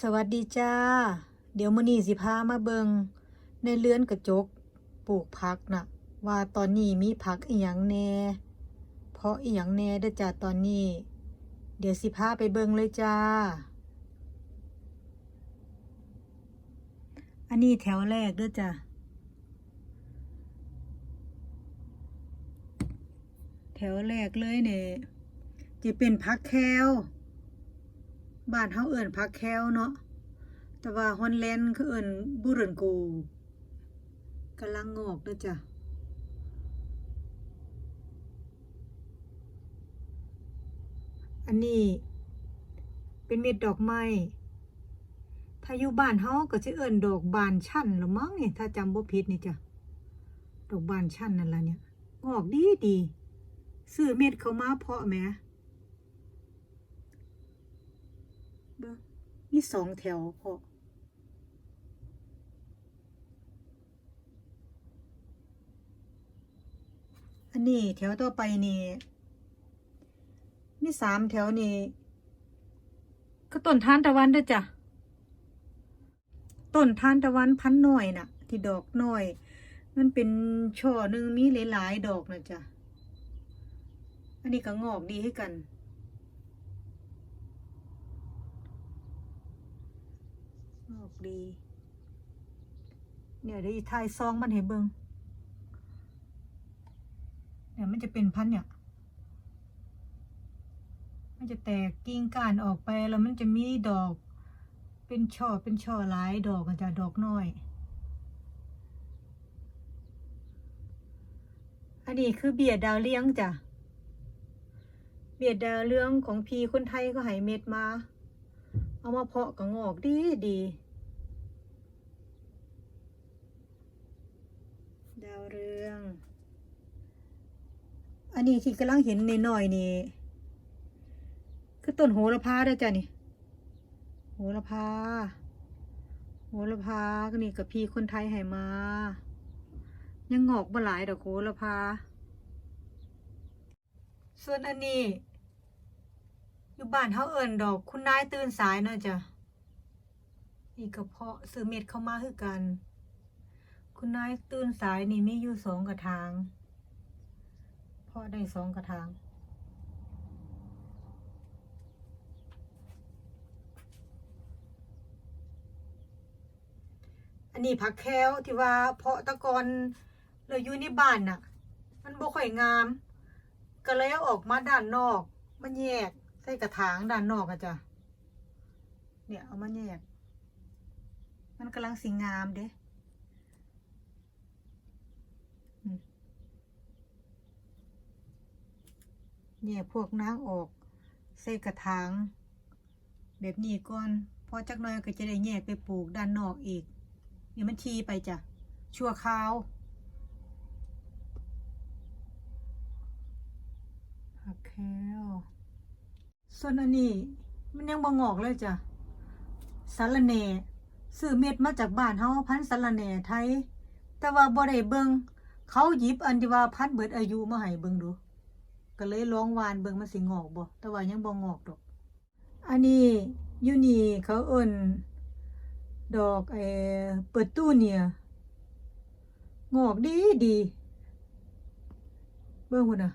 สวัสดีจ้า เดี๋ยวมื้อนี้สิพามาเบิงในเรือนกระจกปลูกผักน่ะ ว่าตอนนี้มีผักอีหยังแน่เพราะอีหยังแน่เด้อจ้าตอนนี้ เดี๋ยวสิพาไปเบิงเลยจ้า อันนี้แถวแรกเด้อจ้าแถวแรกเลยเนี่ยจะเป็นผักแคล บ้านเฮาเอิ้นผักแควเนาะ แต่ว่าฮอนแลนด์คือเอิ้นบุเรนโกกำลังงอกเด้อจ้ะอันนี้ เป็นเม็ดดอกไม้ ถ้าอยู่บ้านเฮาก็สิเอิ้นดอกบานชั้นละมั้งนี่ถ้าจำบ่ผิดนี่จ้ะ ดอกบานชั้นนั่นล่ะเนี่ย งอกดีดี ซื้อเม็ดเขามาเพาะแหม เบิ่ง มีสองแถวพออันนี้แถวต่อไปนี่มีสามแถวนี่ก็ต้นทานตะวันเด้อจ้ะต้นทานตะวันพันหน่อยน่ะ ที่ดอกน้อย มันเป็นช่อหนึ่งมีหลายๆดอกนะจ้ะอันนี้ก็งอกดีให้กัน ออกดีเดี๋ยวได้ถ่ายซองมันให้เบิงเดี๋ยวมันจะเป็นพันเนี่ย มันจะแตกกิ่งก้านออกไปแล้วมันจะมีดอก เป็นช่อเป็นช่อหลายดอกอาจจะดอกน้อย อันนี้คือเบียดดาวเลี้ยงจ้ะ เบียดดาวเรื่องของพีคนไทยก็ให้เม็ดมาเอามาเพาะก็งอกดีดี ดาว เรือง อันนี้ที่กำลังเห็นในหน่อยนี่คือต้นโหระพาเด้จ้ะนี่ โหระพา โหระพาก็นี่กับพี่คนไทยให้มา ยังงอกบ่หลายดอกโหระพา ส่วนอันนี้ อยู่บ้านเฮาเอิ้นดอกคุณนายตื่นสายเนาะจ้ะนี่ก็เพาะซื้อเม็ดเข้ามาคือกัน คุณนายตื่นสายนี่มีอยู่สองกระถางเพาะได้สองกระถางอันนี้ผักแควที่ว่าเพาะตะกอนเราอยู่ในบ้านน่ะ มันบ่ค่อยงาม ก็เลยเอาออกมาด้านนอก มันแยกใส่กระถางด้านนอกอะจ้ะเนี่ยเอามาแยก มันกำลังสีงามเด้ แยกพวกนางออก ใส่กระถาง แบบนี้ก่อนพอจักหน่อยก็จะได้แยกไปปลูกด้านนอกอีกเดี๋ยมันทีไปจ้ะ ชั่วคราวผักแคลส่วนอันนี้มันยังบ่งอกเลยจ้ะสาระแหน่ซื้อเม็ดมาจากบ้านเฮาพันสาระแหน่ไทย แต่ว่าบ่ได้เบิงเขาหยิบอันที่ว่าพันเบิดอายุมาให้เบิงดู ก็เลยลองวานเบิ่งมันสิงอกบ่แต่ว่ายังบ่งอกดอก อันนี้อยู่นี่เขาเอิ้นดอกเออเปิดตู้เนี่ยงอกดีดี เบิ่งพุ่นน่ะ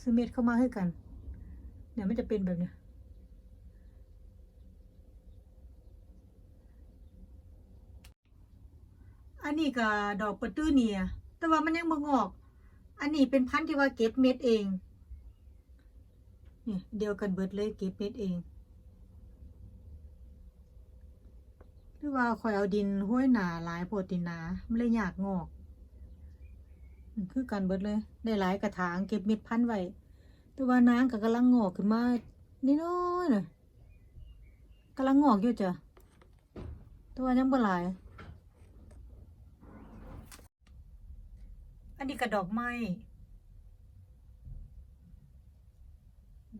ซื้อเม็ดเข้ามาให้กันเนี่ยมันจะเป็นแบบเนี้ยอันนี้ก็ดอกเปิดตื้อเนี่ย แต่ว่ามันยังบ่งอก อันนี้เป็นพันธุ์ที่ว่าเก็บเม็ดเองเนี่ยเดียวกันเบิดเลยเก็บเม็ดเองหรือว่าคอยเอาดินห้วยหนาหลายโพดตินหนามันเลยอยากงอกคือกันเบิดเลย ได้หลายกระถางเก็บเม็ดพันธุ์ไว้แต่ว่านางก็กำลังงอกขึ้นมานิดน้อยน่ะกำลังงอกอยู่จ้ะแต่ว่ายังบ่หลาย อันนี้ก็ดอกไม้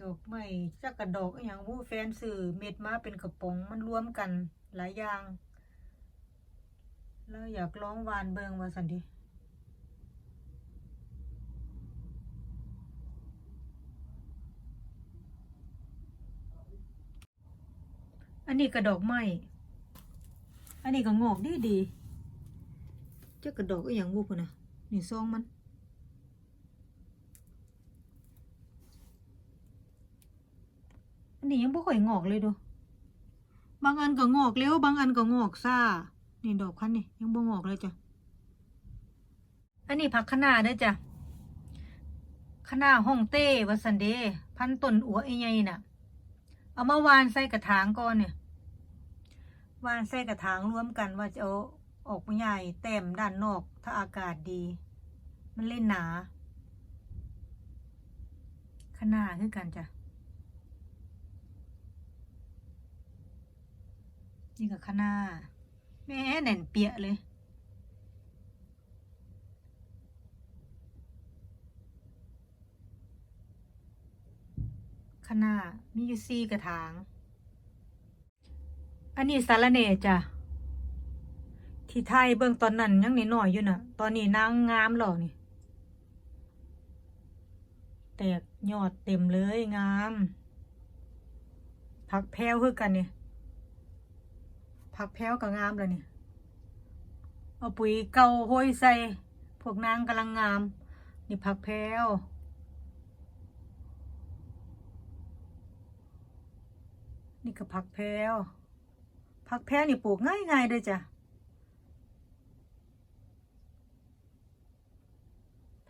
ดอกไม้จักกระดอกอย่างผู้แฟนซื้อเม็ดมาเป็นกระป๋องมันรวมกันหลายอย่าง แล้วอยากลองวานเบิงว่าสันดินนี้กระดอกไม้ อันนี้ก็งอกดีดีเจ้ากระดอกก็อย่างบุพนะ นี่ซองมัน อันนี้ยังบ่ค่อยงอกเลยดู บางอันก็งอกเร็วบางอันก็งอกซ่า นี่ดอกพันนี่ยังบ่งอกเลยจ้ะ อันนี้ผักคะน้าเด้อจ้ะคะน้าฮ่องเต้วัสันเดพันต้นอัวไอ้ใหญ่น่ะ เอามาวานใส่กระถางก่อนเนี่ยวานใส่กระถางรวมกันว่าจะเอา ออกมใหญ่แต้มด้านนอกถ้าอากาศดี มันเล่นหนาคะน้าคือกันจ้ะนี่กับคะน้าแม่แน่นเปียะเลยคะน้ามีอยู่สี่กระถาง อันนี้สารเนจ้ะ ที่ไทยเบิ่งตอนนั้นยังนิดหน่อยอยู่น่ะ ตอนนี้นางงามหรอนี่ แตกยอดเต็มเลยงาม ผักแพรวคือกันเนี่ยผักแพรวก็งามแล้วนี่ยเอาปุ๋ยเก่าห้อยใส่ พวกนางกำลังงาม นี่ผักแพรวนี่ก็ผักแพรวผักแพรวนี่ปลูกง่ายๆเลยจ้ะ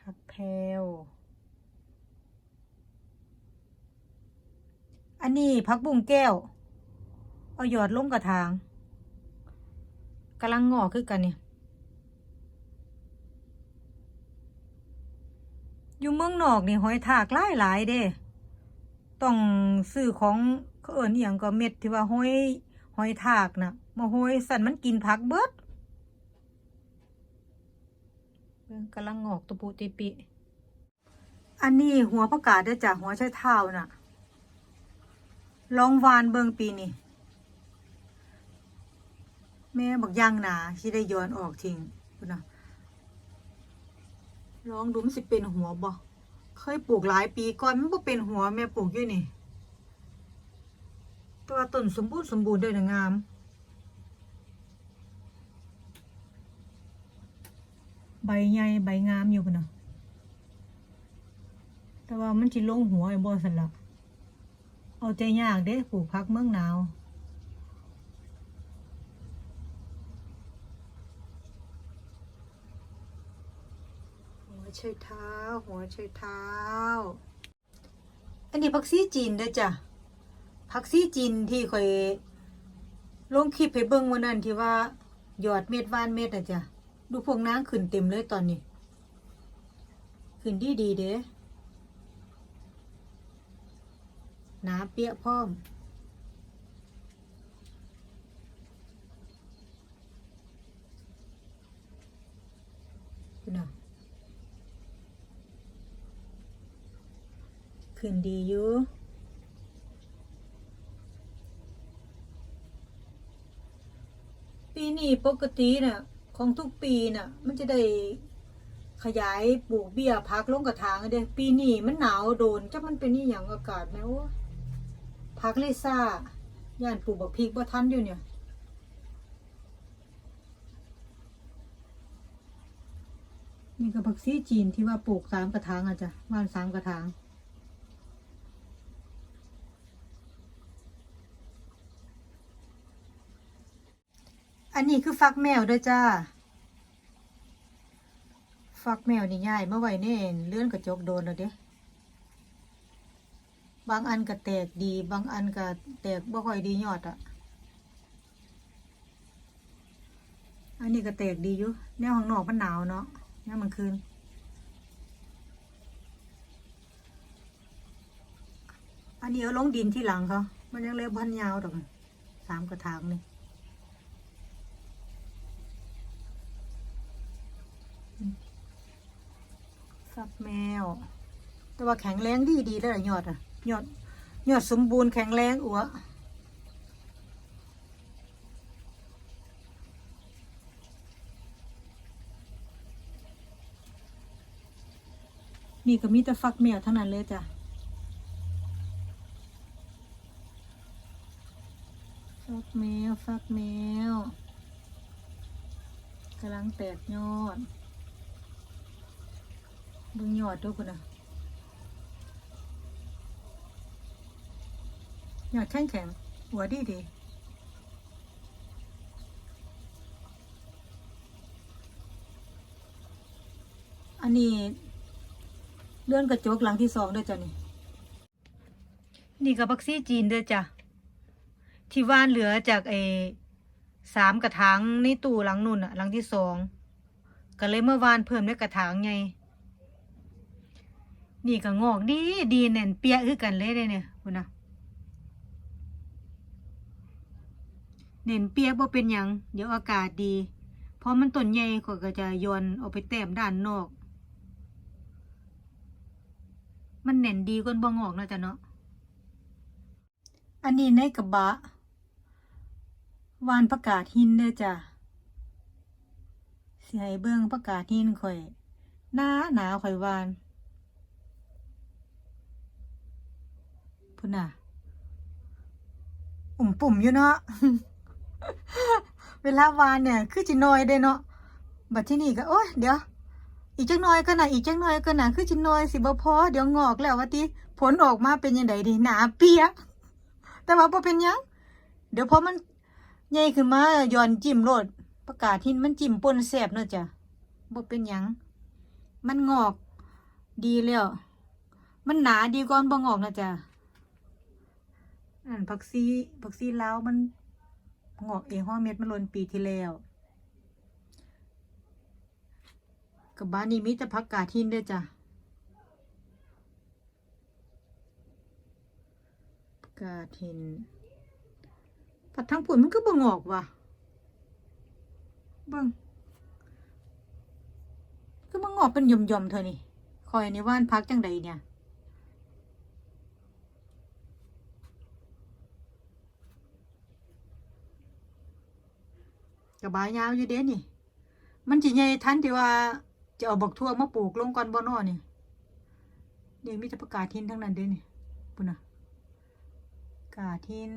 ผักแพรวอันนี้ผักบุ้งแก้ว เอาหยอดลงกระถางกำลังงอกขึ้นกันเนี่ยอยู่เมืองนอกนี่หอยทากหลายหลายเด้ต้องซื้อของเขาเอิ้นอหย่างก็เม็ดที่ว่าหอยหอยทากน่ะมาหอยสันมันกินผักเบิดเบิ่ง กำลังงอกตุปุติปิ อันนี้หัวประกาศได้จากหัวใช้เท้าน่ะ ลองวานเบิงปีนี่ แม่บอกย่างหนาที่ได้ย้อนออกทิ้งพุ่นะลองดูมันสิเป็นหัวบ่เคยปลูกหลายปีก่อนมันบ่เป็นหัวแม่ปลูกอยู่นี่ ตัวต้นสมบูรณ์สมบูรณ์ด้วยนะงาม ใบใหญ่ใบงามอยู่พุ่นนะแต่ว่ามันสิลงหัวไอ้บ่สันละเอาใจยากเด้ปลูกพักเมืองหนาวหัวไชยเท้า หัวไชยเท้า อันนี้ผักซีจีนเด้อจ้ะผักซีจีนที่ค่อยลงคลิปให้เบิ่งวันนั้นที่ว่า หยอดเม็ดว่านเม็ดอะจ้ะ ดูพวกนางขึ้นเต็มเลยตอนนี้ ขึ้นดีดีเด้หนาเปียพร้อม ขึ้นดีอยู่ปีนี้ปกติน่ะ ของทุกปีน่ะ มันจะได้ขยายปลูกเบี้ยพักลงกระถางเด้ปีนี้มันหนาวโดนจักมันเป็นนี่อย่างอากาศแม้ว่าพักเลยซ่าย่านปลูกบักพริกบ่ทันอยู่เนี่ยนี่ก็ผักซีจีนที่ว่าปลูกสามกระถางอะจ้ะว่านสามกระถาง อันนี้คือฟักแมวเด้วยจ้า ฟักแมวนี่ง่ายเมื่อไหร่นี่เลื่อนกระจกโดนแล้วเด้บางอันก็แตกดี บางอันก็แตกบ่ค่อยดียอดอะอันนี้ก็แตกดีอยู่แนวข้างนอกมันหนาวเนาะแนวมันคืนอันนี้เอาลงดินที่หลังเขา มันยังเล็กพันยาวดอกสามกระถางนี่ ฟักแมว แต่ว่าแข็งแรงดีดีแล้วยอดอะยอดยอดสมบูรณ์แข็งแรงอัวนี่ก็มีแต่ฟักแมวเท่านั้นเลยจ้ะฟักแมวฟักแมวกำลังแตกยอด เบิ่งยอดทุกคนนะยอดแข็งแข็งหัวดีดีอันนี้เลื่อนกระจกหลังที่สองด้วยจ้ะนี่ นี่กับบักซี่จีนด้วยจ้ะ ที่ว่านเหลือจากไอ้สามกระถางในตู้หลังนู่นอะหลังที่สองก็เลยเมื่อวานเพิ่มในกระถางไง นี่ก็งอกดีดีแน่นเปียคือกันเลยเด้เนี่ยคุณนะเน่นเปียบ่เป็นยัง เดี๋ยวอากาศดี เพราะมันต้นใหญ่ก็จะโยนออกไปแต้มด้านนอก มันเน่นดีกว่าบ่งอกนะจ้ะเนาะ อันนี้ในกระบะ วานประกาศหินเด้อจ้ะเสิให้เบิ่งประกาศหินข่อย หน้าหนาข่อยวาน พุ่นน่ะ อุ่มปุ่มอยู่เนาะ เวลาวานเนี่ย คือจิน้อยเด้เนาะ บัดที่นี่ก็โอ้ยเดี๋ยว อีกจักหน่อยก็น่ะ อีกจักหน่อยก็น่ะ คือจิน้อยสิบ่พอเดี๋ยวงอกแล้วว่าติผลออกมาเป็นยังไงดีหนาเปียแต่ว่าบ่เป็นยังเดี๋ยวพอมันใหญ่ขึ้นมาย้อนจิ้มโลดประกาศหินมันจิ้มป่นแซ่บเนาะจ้ะบ่เป็นยังมันงอก ดีแล้ว มันหนาดีกว่าบ่งอกนะจ้ะ อันผักซีผักซีลาวมันงอกเองห้อเม็ดมันลนปีที่แล้วกับบ้านนี้มีแต่ผักกาดหินเด้อจ้ะกาทินผัดทั้งผุนมันก็บ่งอกว่ะเบิ่งก็บ่งอกเป็นหย่อมๆเธอนี่คอยในว่านพักจังใดเนี่ย กระบายยาวอยู่เด้นี่ มันจิใหญ่ทันที่ว่าจะเอาบักทั่วมาปลูกลงก่อนบ่นอนี่เดี๋ยวมีแต่ประกาศทินทั้งนั้นเด้นี่ปุ่นนะกาทิน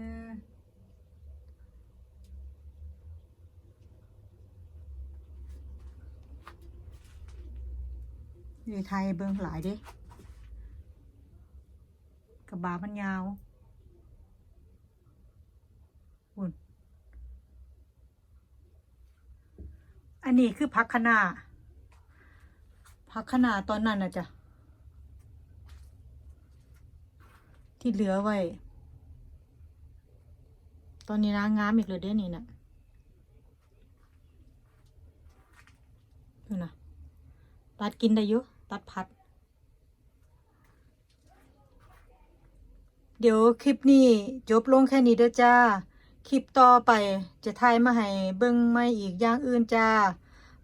อยู่ไทยเบิ่งหลายเด้กระบามันยาวอุ่น อันนี้คือพักคะนาพักคะนาตอนนั้นนะจ๊ะ ที่เหลือไว้ ตอนนี้นางงามอีกเลยเด้นี่นะดูนะตัดกินได้อยุตัดพัด เดี๋ยวคลิปนี้จบลงแค่นี้เด้อจ้า คลิปต่อไปจะถ่ายมาให้เบิ่งไม่อีกอย่างอื่นจ้า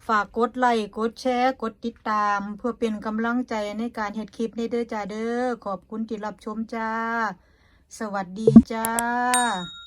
ฝากกดไลค์กดแชร์ กดติดตาม เพื่อเป็นกำลังใจในการเฮ็ดคลิปในเด้อจ้าเด้อขอบคุณที่รับชมจ้า สวัสดีจ้า